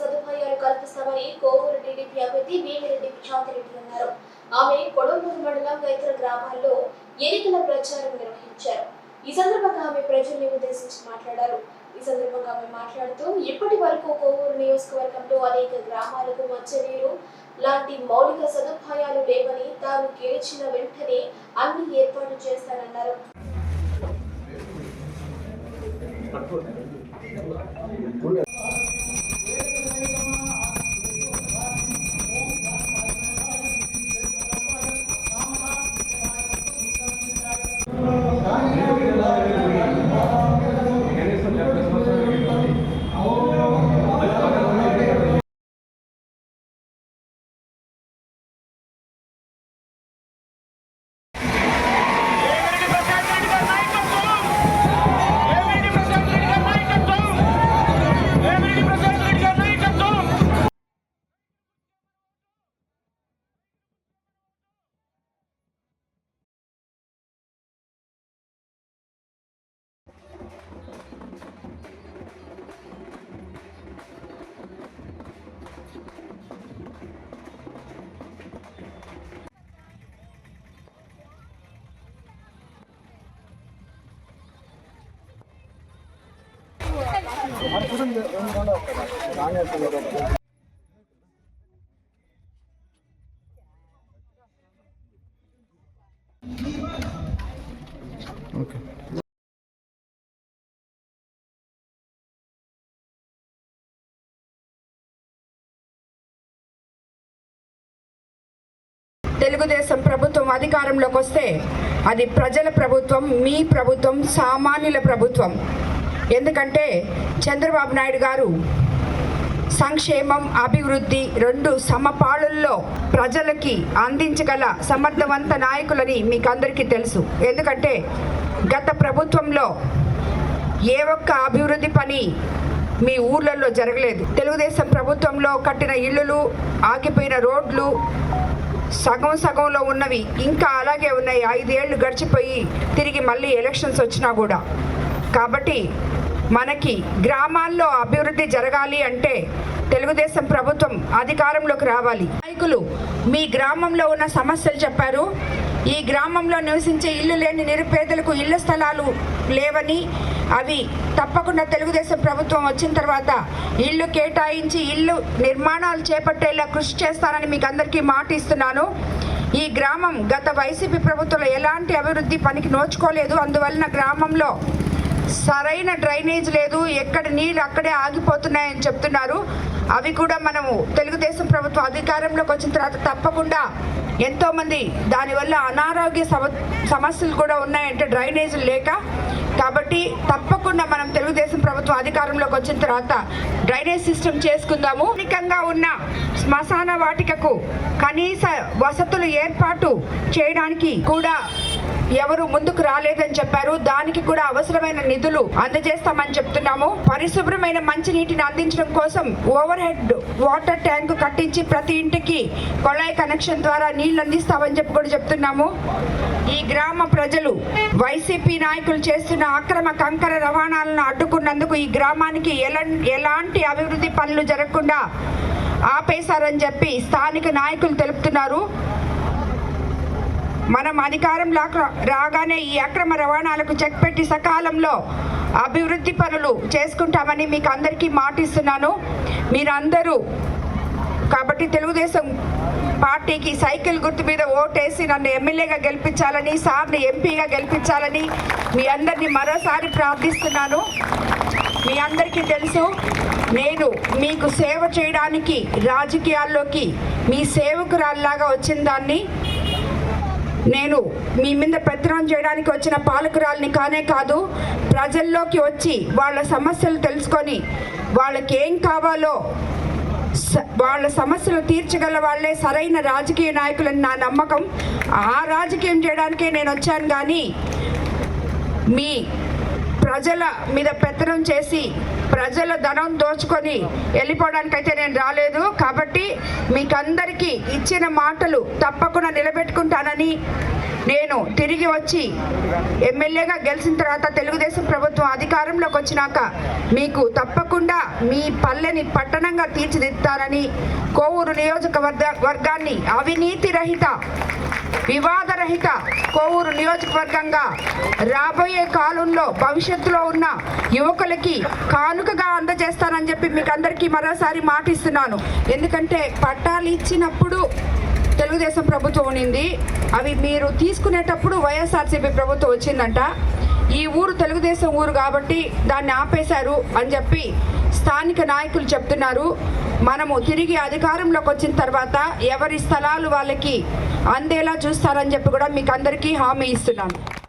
సదుపాయాలు కల్పిస్తామని కోవూరు టీడీపీ అభ్యర్థి వేమిరెడ్డి ప్రశాంతిరెడ్డి అన్నారు. ఆమె కొడంబూరు మండలం ఇతర గ్రామాల్లో ఎన్నికల ప్రచారం నిర్వహించారు. ఈ సందర్భంగా ఆమె ప్రజల్ని ఉద్దేశించి మాట్లాడారు. ఈ సందర్భంగా ఆమె మాట్లాడుతూ ఇప్పటి వరకు కోవూరు నియోజకవర్గంలో అనేక గ్రామాలకు మంచినీరు లాంటి మౌలిక సదుపాయాలు లేవని తాను గెలిచిన వెంటనే అన్ని ఏర్పాటు చేస్తానన్నారు. తెలుగుదేశం ప్రభుత్వం అధికారంలోకి వస్తే అది ప్రజల ప్రభుత్వం మీ ప్రభుత్వం సామాన్యుల ప్రభుత్వం. ఎందుకంటే చంద్రబాబు నాయుడు గారు సంక్షేమం అభివృద్ధి రెండు సమపాళుల్లో ప్రజలకి అందించగల సమర్థవంత నాయకులని మీకు అందరికీ తెలుసు. ఎందుకంటే గత ప్రభుత్వంలో ఏ ఒక్క అభివృద్ధి పని మీ ఊర్లలో జరగలేదు. తెలుగుదేశం ప్రభుత్వంలో కట్టిన ఇళ్ళు ఆగిపోయిన రోడ్లు సగం సగంలో ఉన్నవి. ఇంకా అలాగే ఉన్నాయి. ఐదేళ్ళు గడిచిపోయి తిరిగి మళ్ళీ ఎలక్షన్స్ వచ్చినా కూడా. కాబట్టి మనకి గ్రామాల్లో అభివృద్ధి జరగాలి అంటే తెలుగుదేశం ప్రభుత్వం అధికారంలోకి రావాలి. నాయకులు మీ గ్రామంలో ఉన్న సమస్యలు చెప్పారు. ఈ గ్రామంలో నివసించే ఇల్లు లేని నిరుపేదలకు ఇళ్ళ స్థలాలు లేవని అవి తప్పకుండా తెలుగుదేశం ప్రభుత్వం వచ్చిన తర్వాత ఇల్లు కేటాయించి ఇల్లు నిర్మాణాలు చేపట్టేలా కృషి చేస్తానని మీకు అందరికీ మాట ఇస్తున్నాను. ఈ గ్రామం గత వైసీపీ ప్రభుత్వంలో ఎలాంటి అభివృద్ధి పనికి నోచుకోలేదు. అందువలన గ్రామంలో సరైన డ్రైనేజ్ లేదు ఎక్కడ నీళ్ళు అక్కడే ఆగిపోతున్నాయని చెప్తున్నారు. అవి కూడా మనము తెలుగుదేశం ప్రభుత్వం అధికారంలోకి వచ్చిన తర్వాత తప్పకుండా ఎంతోమంది దానివల్ల అనారోగ్య సమ సమస్యలు కూడా ఉన్నాయంటే డ్రైనేజీలు లేక కాబట్టి తప్పకుండా మనం తెలుగుదేశం ప్రభుత్వం అధికారంలోకి వచ్చిన తర్వాత డ్రైనేజ్ సిస్టమ్ చేసుకుందాము. అధికంగా ఉన్న శ్మశాన వాటికకు కనీస వసతులు ఏర్పాటు చేయడానికి కూడా ఎవరు ముందుకు రాలేదని చెప్పారు. దానికి కూడా అవసరమైన నిధులు అందజేస్తామని చెప్తున్నాము. పరిశుభ్రమైన మంచినీటిని అందించడం కోసం ఓవర్ హెడ్ వాటర్ ట్యాంక్ కట్టించి ప్రతి ఇంటికి కొళాయి కనెక్షన్ ద్వారా నీళ్ళు అందిస్తామని చెప్పి కూడా చెప్తున్నాము. ఈ గ్రామ ప్రజలు వైసీపీ నాయకులు చేస్తున్న అక్రమ కంకర రవాణాలను అడ్డుకున్నందుకు ఈ గ్రామానికి ఎలా ఎలాంటి అభివృద్ధి పనులు జరగకుండా ఆపేశారని చెప్పి స్థానిక నాయకులు తెలుపుతున్నారు. మనం అధికారంలో రాగానే ఈ అక్రమ రవాణాలకు చెక్ పెట్టి సకాలంలో అభివృద్ధి పనులు చేసుకుంటామని మీకు అందరికీ మాటిస్తున్నాను. మీరందరూ కాబట్టి తెలుగుదేశం పార్టీకి సైకిల్ గుర్తు మీద ఓటేసి నన్ను ఎమ్మెల్యేగా గెలిపించాలని సార్ని ఎంపీగా గెలిపించాలని మీ అందరినీ మరోసారి ప్రార్థిస్తున్నాను. మీ అందరికీ తెలుసు నేను మీకు సేవ చేయడానికి రాజకీయాల్లోకి మీ సేవకురాల్లాగా వచ్చిన దాన్ని నేను మీ మీద పెత్తనం చేయడానికి వచ్చిన పాలకురాల్ని కానే కాదు ప్రజల్లోకి వచ్చి వాళ్ళ సమస్యలు తెలుసుకొని వాళ్ళకి ఏం కావాలో స- వాళ్ళ సమస్యలు తీర్చగల వాళ్ళే సరైన రాజకీయ నాయకులని నా నమ్మకం. ఆ రాజకీయం చేయడానికే నేను వచ్చాను కానీ మీ ప్రజల మీద పెత్తనం చేసి ప్రజల ధనం దోచుకొని వెళ్ళిపోవడానికైతే నేను రాలేదు. కాబట్టి మీకందరికీ ఇచ్చిన మాటలు తప్పకుండా నిలబెట్టుకుంటానని నేను తిరిగి వచ్చి ఎమ్మెల్యేగా గెలిచిన తర్వాత తెలుగుదేశం ప్రభుత్వం అధికారంలోకి వచ్చినాక మీకు తప్పకుండా మీ పల్లెని పట్టణంగా తీర్చిదిద్దానని కోవూరు నియోజకవర్గ వర్గాన్ని అవినీతి రహిత వివాదరహిత కోవూరు నియోజకవర్గంగా రాబోయే కాలంలో భవిష్యత్తులో ఉన్న యువకులకి చురుకుగా అందజేస్తానని చెప్పి మీకు అందరికీ మరోసారి మాటిస్తున్నాను. ఎందుకంటే పట్టాలు ఇచ్చినప్పుడు తెలుగుదేశం ప్రభుత్వం ఉన్నింది. అవి మీరు తీసుకునేటప్పుడు వైఎస్ఆర్సీపీ ప్రభుత్వం వచ్చిందంట. ఈ ఊరు తెలుగుదేశం ఊరు కాబట్టి దాన్ని ఆపేశారు అని చెప్పి స్థానిక నాయకులు చెప్తున్నారు. మనము తిరిగి అధికారంలోకి వచ్చిన తర్వాత ఎవరి స్థలాలు వాళ్ళకి అందేలా చూస్తారని చెప్పి కూడా మీకు అందరికీ హామీ ఇస్తున్నాను.